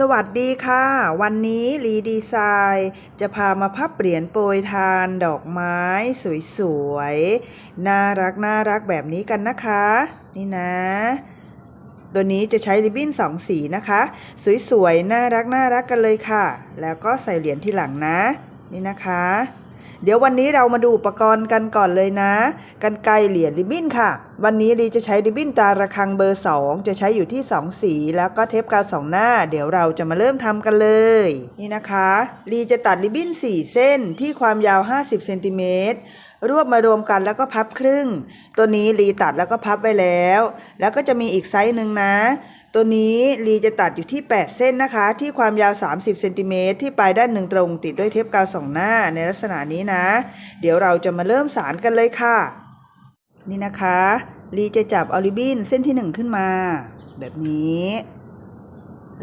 สวัสดีค่ะ วันนี้รีดีไซน์จะพามาพับเหรียญโปรยทานดอกไม้ สวยๆ น่ารักน่ารักแบบนี้กันนะคะ นี่นะ ตัวนี้จะใช้ริบบิ้นสองสีนะคะ สวยๆ น่ารักน่ารักกันเลยค่ะ แล้วก็ใส่เหรียญที่หลังนะ นี่นะคะ เดี๋ยววันนี้เรามาดูอุปกรณ์กันก่อนเลยนะ กันไกรเหรียญริบบิ้นค่ะ วันนี้ลีจะใช้ริบบิ้นตาระฆังเบอร์ 2 จะใช้อยู่ที่ 2 สี แล้วก็เทปกาวสองหน้า เดี๋ยวเราจะมาเริ่มทำกันเลย นี่นะคะลีจะตัดริบบิ้น 4 เส้นที่ความยาว 50เซนติเมตรรวบมารวมกันแล้วก็พับครึ่ง ตัวนี้ลีตัดแล้วก็พับไว้แล้ว แล้วก็จะมีอีกไซส์หนึ่งนะ ตัวนี้ลีจะตัดอยู่ที่ 8 เส้นนะคะ ที่ความยาว 30เซนติเมตรที่ปลายด้านหนึ่งตรงติดด้วยเทปกาวสองหน้าในลักษณะนี้นะ เดี๋ยวเราจะมาเริ่มสารกันเลยค่ะ นี่นะคะลีจะจับเอริบินเส้นที่ 1 ขึ้นมา แบบนี้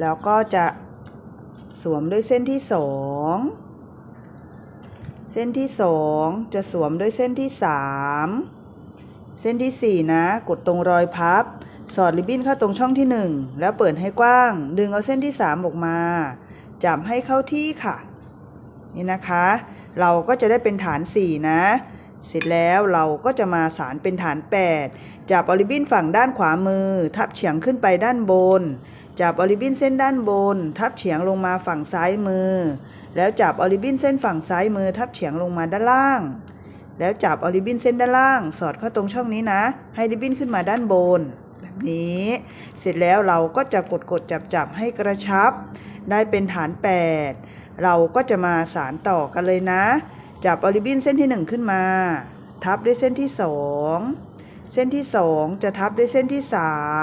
แล้วก็จะสวมด้วยเส้นที่ 2 เส้นที่ 2 จะสวมด้วยเส้นที่ 3 เส้นที่ 4 นะ กดตรงรอยพับ สอดริบบิ้นเข้าตรงช่องที่ 1 แล้วเปิดให้กว้าง ดึงเอาเส้นที่ 3 ออกมา จับให้เข้าที่ค่ะ นี่นะคะ เราก็จะได้เป็นฐาน 4 นะ เสร็จแล้วเราก็จะมาสารเป็นฐาน 8 จับอริบินฝั่งด้านขวามือ ทับเฉียงขึ้นไปด้านบน จับอริบินเส้นด้านบน ทับเฉียงลงมาฝั่งซ้ายมือ แล้วจับอริบินเส้นฝั่งซ้ายมือ ทับเฉียงลงมาด้านล่างแล้วจับอริบบิ้นเส้นด้านล่าง สอดเข้าตรงช่องนี้นะ ให้ริบบิ้นขึ้นมาด้านบน แบบนี้ เสร็จแล้วเราก็จะกดกดจับจับให้กระชับ ได้เป็นฐาน 8 เราก็จะมาสารต่อกันเลยนะ จับอริบินเส้นที่ 1 ขึ้นมา ทับด้วยเส้นที่ 2 เส้นที่ 2 จะทับด้วยเส้นที่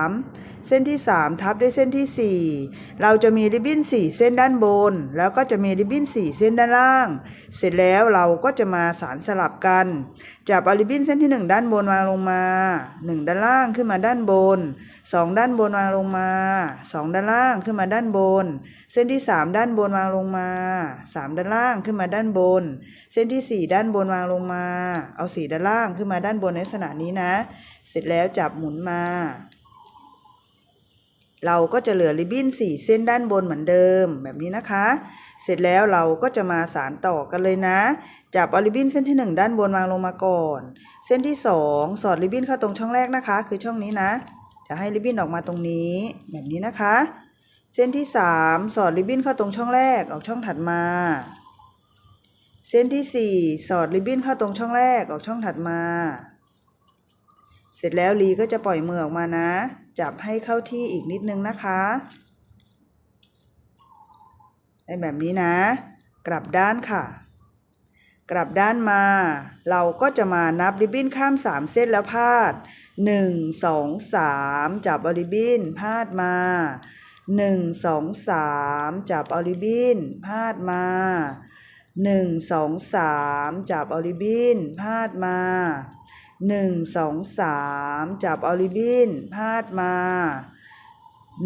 3 เส้นที่ 3 ทับด้วยเส้นที่ 4 เราจะมีริบบิ้น 4 เส้นด้านบน แล้วก็จะมีริบบิ้น 4 เส้นด้านล่าง เสร็จแล้วเราก็จะมาสารสลับกันจับอริบบิ้นเส้นที่ 1 ด้านบนวางลงมา 1 ด้านล่างขึ้นมาด้านบน 2 ด้านบนวางลงมา 2 ด้านล่างขึ้นมาด้านบน เส้นที่ 3 ด้านบนวางลงมา 3 ด้านล่างขึ้นมาด้านบน เส้นที่ 4 ด้านบนวางลงมา เอาสีด้านล่างขึ้นมาด้านบนในลักษณะนี้นะ เสร็จแล้วจับหมุนมา เราก็จะเหลือริบบิ้น4เส้นด้านบนเหมือนเดิมแบบนี้นะคะ เสร็จแล้วเราก็จะมาสารต่อกันเลยนะ จับเอาริบบิ้นเส้นที่ 1 ด้านบนวางลงมาก่อน เส้นที่ 2 สอดริบบิ้นเข้าตรงช่องแรกนะคะ คือช่องนี้นะ จะให้ริบบิ้นออกมาตรงนี้แบบนี้นะคะ เส้นที่ 3 สอดริบบิ้นเข้าตรงช่องแรกออกช่องถัดมา เส้นที่ 4 สอดริบบิ้นเข้าตรงช่องแรกออกช่องถัดมา เสร็จแล้วลีก็จะปล่อยมือออกมานะ จับให้เข้าที่อีกนิดนึงนะคะได้แบบนี้นะ กลับด้านค่ะ กลับด้านมา เราก็จะมานับริบบิ้นข้าม 3 เส้นแล้วพาด 1 2 3 จับเอาริบบิ้นพาดมา 1 2 3 จับเอาริบบิ้นพาดมา 1 2 3 จับเอาริบบิ้นพาดมา หนึ่งสองสามจับเอาริบบิ้นพาดมา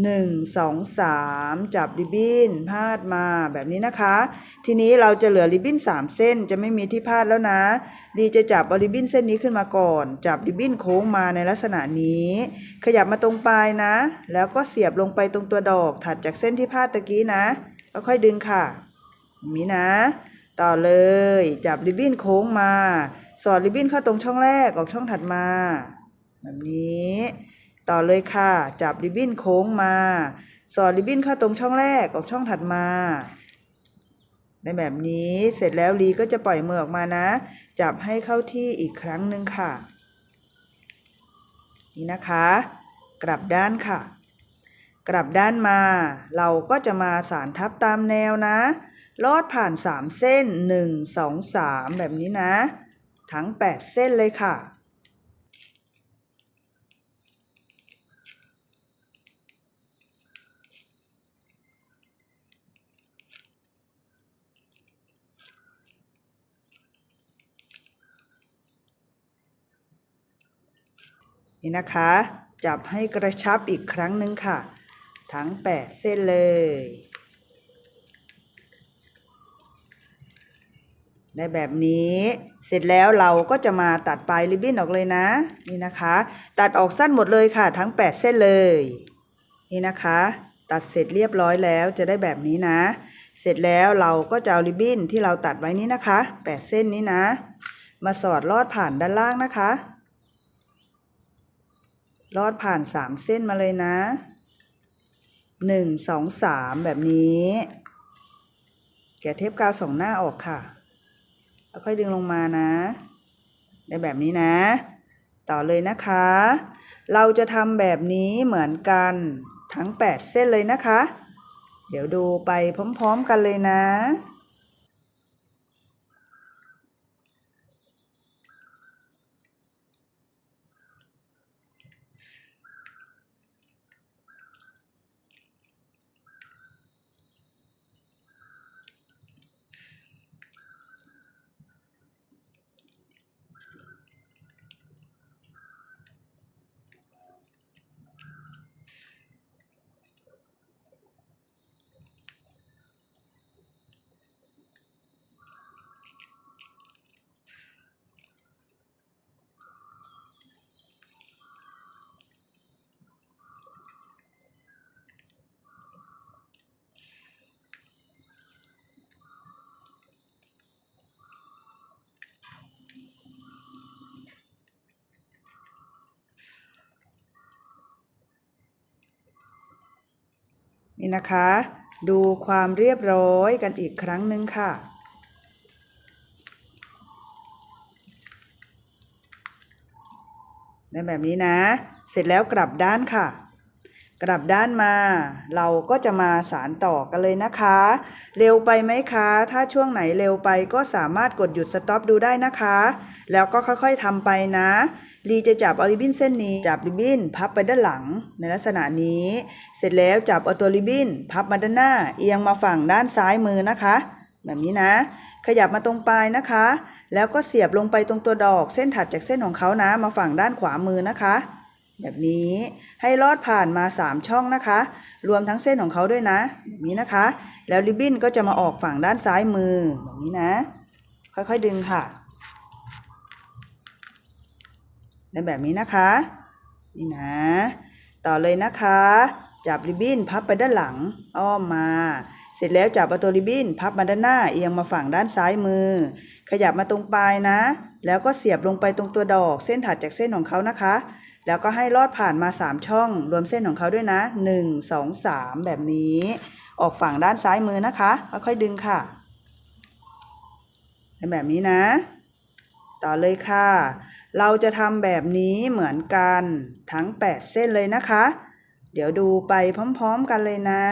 หนึ่งสองสามจับริบบิ้นพาดมาแบบนี้นะคะ ทีนี้เราจะเหลือริบบิ้นสามเส้นจะไม่มีที่พาดแล้วนะ ดีจะจับเอาริบบิ้นเส้นนี้ขึ้นมาก่อน จับริบบิ้นโค้งมาในลักษณะนี้ ขยับมาตรงปลายนะ แล้วก็เสียบลงไปตรงตัวดอกถัดจากเส้นที่พาดตะกี้นะแล้วค่อยดึงค่ะอย่างนี้นะ ต่อเลยจับริบบิ้นโค้งมา สอดริบบิ้นเข้าตรงช่องแรกออกช่องถัดมา แบบนี้ ต่อเลยค่ะ จับริบบิ้นโค้งมา สอดริบบิ้นเข้าตรงช่องแรกออกช่องถัดมาในแบบนี้เสร็จแล้วลีก็จะปล่อยมือออกมานะ จับให้เข้าที่อีกครั้งหนึ่งค่ะ นี่นะคะ กลับด้านค่ะ กลับด้านมา เราก็จะมาสารทับตามแนวนะ ลอดผ่าน 3 เส้น 1 2 3 แบบนี้นะ ทั้ง 8 เส้นเลยค่ะ นี่นะคะ จับให้กระชับอีกครั้งหนึ่งค่ะ ทั้ง 8 เส้นเลย ได้แบบนี้ เสร็จแล้วเราก็จะมาตัดปลายริบบิ้นออกเลยนะ นี่นะคะ ตัดออกสั้นหมดเลยค่ะ ทั้ง 8 เส้นเลย นี่นะคะ ตัดเสร็จเรียบร้อยแล้วจะได้แบบนี้นะ เสร็จแล้วเราก็จะเอาริบบิ้นที่เราตัดไว้นี้นะคะแปดเส้นนี้นะ มาสอดลอดผ่านด้านล่างนะคะ ลอดผ่านสามเส้นมาเลยนะหนึ่งสองสามแบบนี้ แกะเทปกาวสองหน้าออกค่ะ แล้วค่อยดึงลงมานะ ได้แบบนี้นะ ต่อเลยนะคะ เราจะทำแบบนี้เหมือนกันทั้ง 8 เส้นเลยนะคะ เดี๋ยวดูไปพร้อม ๆ กันเลยนะ นี่นะคะ ดูความเรียบร้อยกันอีกครั้งหนึ่งค่ะ ได้แบบนี้นะ เสร็จแล้วกลับด้านค่ะ กลับด้านมา เราก็จะมาสารต่อกันเลยนะคะ เร็วไปไหมคะ ถ้าช่วงไหนเร็วไปก็สามารถกดหยุดสต็อปดูได้นะคะ แล้วก็ค่อยๆทำไปนะลีจะจับเอาริบบิ้นเส้นนี้จับริบบิ้นพับไปด้านหลังในลักษณะนี้ เสร็จแล้วจับเอาตัวริบบิ้นพับมาด้านหน้า เอียงมาฝั่งด้านซ้ายมือนะคะ แบบนี้นะ ขยับมาตรงปลายนะคะ แล้วก็เสียบลงไปตรงตัวดอกเส้นถัดจากเส้นของเขานะมาฝั่งด้านขวามือนะคะ แบบนี้ให้ลอดผ่านมา 3 ช่องนะคะ รวมทั้งเส้นของเขาด้วยนะแบบนี้นะคะ แล้วริบบิ้นก็จะมาออกฝั่งด้านซ้ายมือแบบนี้นะ ค่อยๆดึงค่ะในแบบนี้นะคะนี่นะ ต่อเลยนะคะ จับริบบิ้นพับไปด้านหลังอ้อมมา เสร็จแล้วจับเอาตัวริบบิ้นพับมาด้านหน้าเอียงมาฝั่งด้านซ้ายมือ ขยับมาตรงปลายนะ แล้วก็เสียบลงไปตรงตัวดอก เส้นถัดจากเส้นของเขานะคะ แล้วก็ให้ลอดผ่านมา 3 ช่อง รวมเส้นของเขาด้วยนะ 1 2 3 แบบนี้ ออกฝั่งด้านซ้ายมือนะคะค่อยๆดึงค่ะเป็นแบบนี้นะ ต่อเลยค่ะ เราจะทำแบบนี้เหมือนกันทั้ง 8 เส้นเลยนะคะ เดี๋ยวดูไปพร้อมๆกันเลยนะ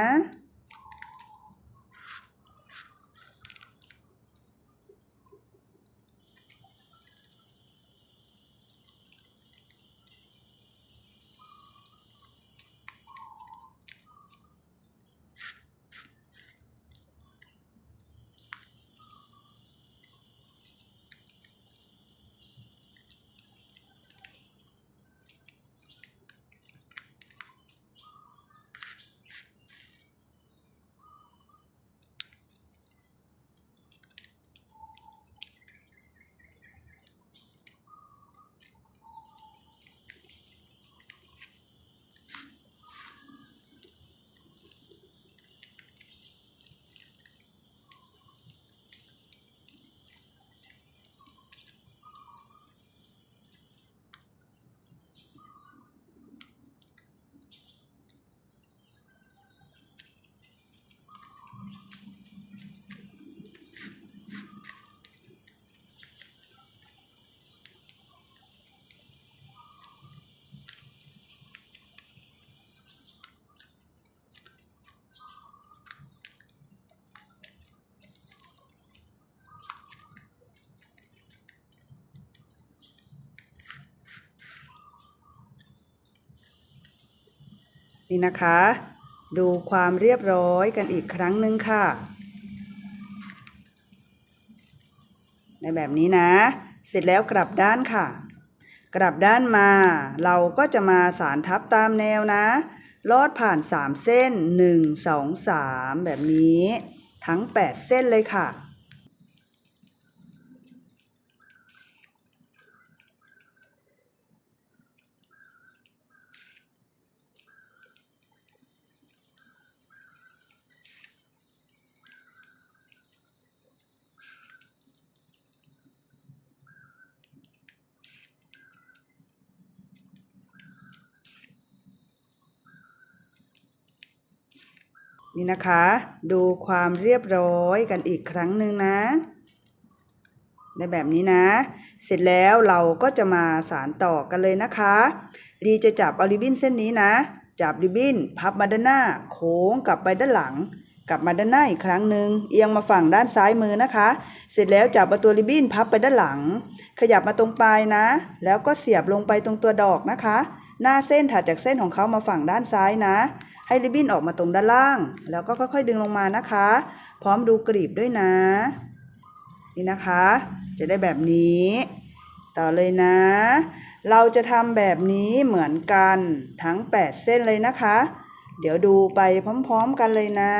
นี่นะคะ ดูความเรียบร้อยกันอีกครั้งหนึ่งค่ะ ในแบบนี้นะ เสร็จแล้วกลับด้านค่ะ กลับด้านมา เราก็จะมาสารทับตามแนวนะ ลอดผ่าน 3 เส้น 1 2 3 แบบนี้ ทั้ง 8 เส้นเลยค่ะ นี่นะคะ ดูความเรียบร้อยกันอีกครั้งหนึ่งนะในแบบนี้นะ เสร็จแล้วเราก็จะมาสารต่อกันเลยนะคะรีจะจับเอาริบบิ้นเส้นนี้นะ จับริบบิ้น พับมาด้านหน้า โค้งกลับไปด้านหลัง กลับมาด้านหน้าอีกครั้งหนึ่งเอียงมาฝั่งด้านซ้ายมือนะคะ เสร็จแล้วจับเอาตัวริบบิ้นพับไปด้านหลัง ขยับมาตรงปลายนะ แล้วก็เสียบลงไปตรงตัวดอกนะคะ หน้าเส้นถัดจากเส้นของเขามาฝั่งด้านซ้ายนะ ให้ริบบิ้นออกมาตรงด้านล่าง แล้วก็ค่อยๆดึงลงมานะคะ พร้อมดูกรีบด้วยนะ นี่นะคะ จะได้แบบนี้ ต่อเลยนะ เราจะทำแบบนี้เหมือนกันทั้ง 8 เส้นเลยนะคะ เดี๋ยวดูไปพร้อม ๆ กันเลยนะ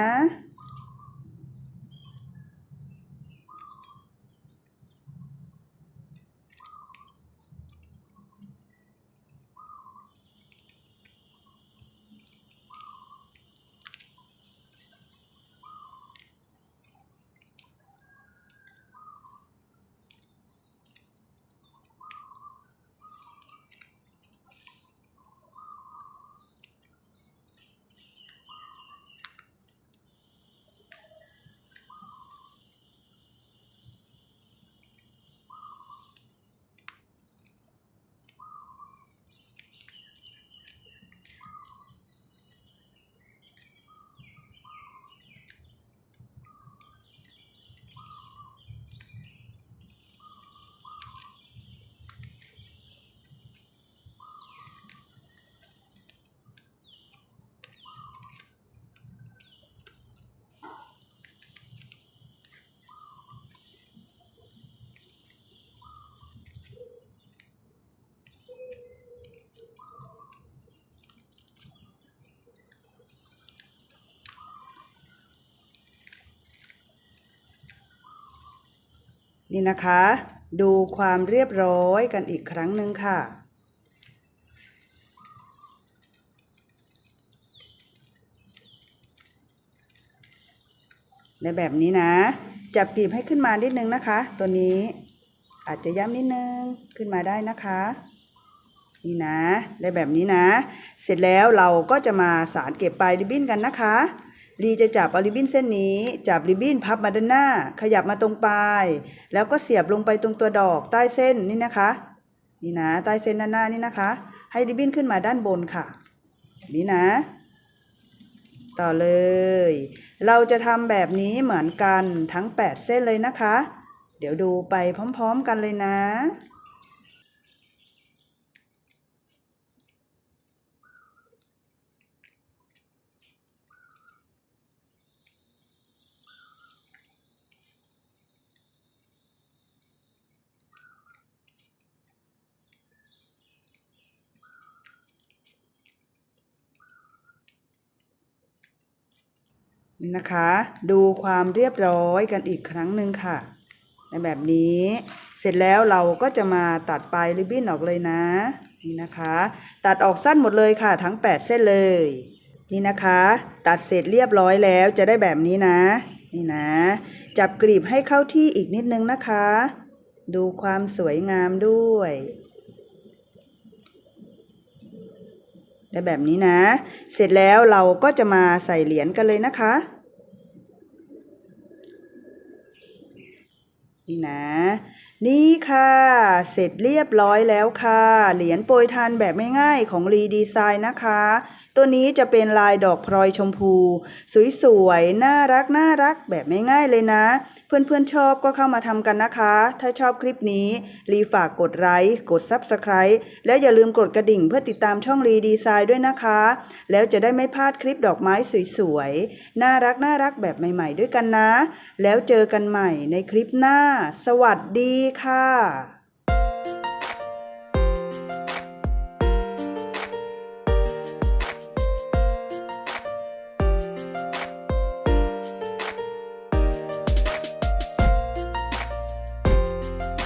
นี่นะคะ ดูความเรียบร้อยกันอีกครั้งหนึ่งค่ะ ในแบบนี้นะ จับกลีบให้ขึ้นมานิดนึงนะคะ ตัวนี้อาจจะย้ำนิดนึงขึ้นมาได้นะคะนี่นะ ได้แบบนี้นะ เสร็จแล้วเราก็จะมาสารเก็บปลายริบบิ้นกันนะคะ รีจะจับเอาริบบิ้นเส้นนี้ จับริบบิ้นพับมาด้านหน้า ขยับมาตรงปลาย แล้วก็เสียบลงไปตรงตัวดอกใต้เส้นนี่นะคะ นี่นะใต้เส้นด้านหน้านี่นะคะ ให้ริบบิ้นขึ้นมาด้านบนค่ะ นี้นะ ต่อเลย เราจะทำแบบนี้เหมือนกันทั้ง 8 เส้นเลยนะคะ เดี๋ยวดูไปพร้อม ๆ กันเลยนะ นะคะ ดูความเรียบร้อยกันอีกครั้งหนึ่งค่ะ ในแบบนี้ เสร็จแล้วเราก็จะมาตัดปลายริบบิ้นออกเลยนะ นี่นะคะ ตัดออกสั้นหมดเลยค่ะ ทั้ง 8 เส้นเลย นี่นะคะ ตัดเสร็จเรียบร้อยแล้วจะได้แบบนี้นะ นี่นะ จับกรีบให้เข้าที่อีกนิดนึงนะคะ ดูความสวยงามด้วยได้แบบนี้นะ เสร็จแล้วเราก็จะมาใส่เหรียญกันเลยนะคะ นี่นะ นี่ค่ะ เสร็จเรียบร้อยแล้วค่ะ เหรียญโปรยทานแบบไม่ง่ายของรีดีไซน์นะคะตัวนี้จะเป็นลายดอกพลอยชมพู สวยๆ น่ารักน่ารักแบบง่ายๆเลยนะ เพื่อนๆชอบก็เข้ามาทำกันนะคะ ถ้าชอบคลิปนี้รีฝากกดไลค์กด Subscribe แล้วอย่าลืมกดกระดิ่งเพื่อติดตามช่องรีดีไซน์ด้วยนะคะ แล้วจะได้ไม่พลาดคลิปดอกไม้สวยๆ น่ารักน่ารักแบบใหม่ๆ ด้วยกันนะ แล้วเจอกันใหม่ในคลิปหน้า สวัสดีค่ะ